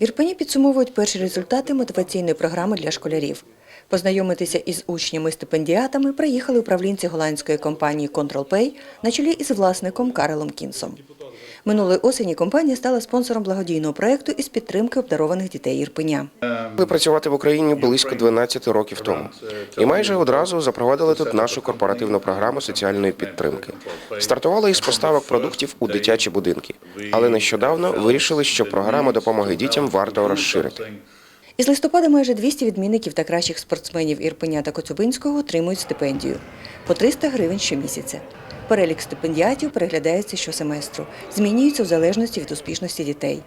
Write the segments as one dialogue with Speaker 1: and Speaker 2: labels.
Speaker 1: В Ірпені підсумовують перші результати мотиваційної програми для школярів. Познайомитися із учнями-стипендіатами приїхали управлінці голландської компанії ControlPay на чолі із власником Карелом Кінсом. Минулої осені компанія стала спонсором благодійного проєкту із підтримки обдарованих дітей Ірпеня.
Speaker 2: Почали працювати в Україні близько 12 років тому, і майже одразу запровадили тут нашу корпоративну програму соціальної підтримки. Стартували із поставок продуктів у дитячі будинки, але нещодавно вирішили, що програму допомоги дітям варто розширити.
Speaker 1: Із листопада майже 200 відмінників та кращих спортсменів Ірпеня та Коцюбинського отримують стипендію по 300 гривень щомісяця. Перелік стипендіатів переглядається щосеместру, змінюється в залежності від успішності дітей.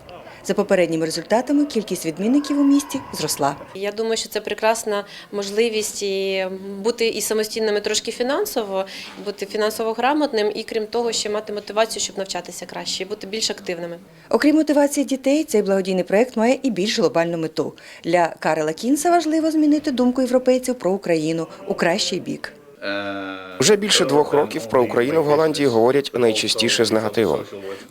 Speaker 1: За попередніми результатами кількість відмінників у місті зросла.
Speaker 3: Я думаю, що це прекрасна можливість і бути і самостійними трошки фінансово, бути фінансово грамотним, і крім того, ще мати мотивацію, щоб навчатися краще і бути більш активними.
Speaker 1: Окрім мотивації дітей, цей благодійний проект має і більш глобальну мету. Для Карела Кінса важливо змінити думку європейців про Україну у кращий бік.
Speaker 2: Вже більше двох років про Україну в Голландії говорять найчастіше з негативом.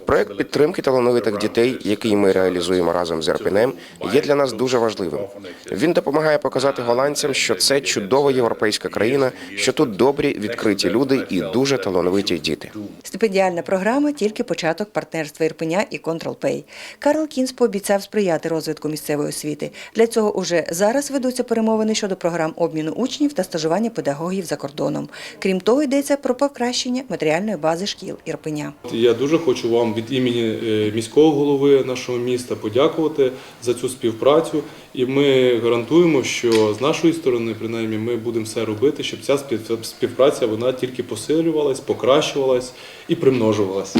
Speaker 2: Проект підтримки талановитих дітей, який ми реалізуємо разом з РПНМ, є для нас дуже важливим. Він допомагає показати голландцям, що це чудова європейська країна, що тут добрі, відкриті люди і дуже талановиті діти.
Speaker 1: Стипендіальна програма тільки початок партнерства Ірпеня і ControlPay. Карл Кінс пообіцяв сприяти розвитку місцевої освіти. Для цього уже зараз ведуться перемовини щодо програм обміну учнів та стажування педагогів за кордоном. Крім того, йдеться про покращення матеріальної бази шкіл Ірпеня.
Speaker 4: Я дуже хочу вам від імені е, міського голови нашого міста подякувати за цю співпрацю. І ми гарантуємо, що з нашої сторони, принаймні, ми будемо все робити, щоб ця спів- співпраця вона тільки посилювалась, покращувалась і примножувалась.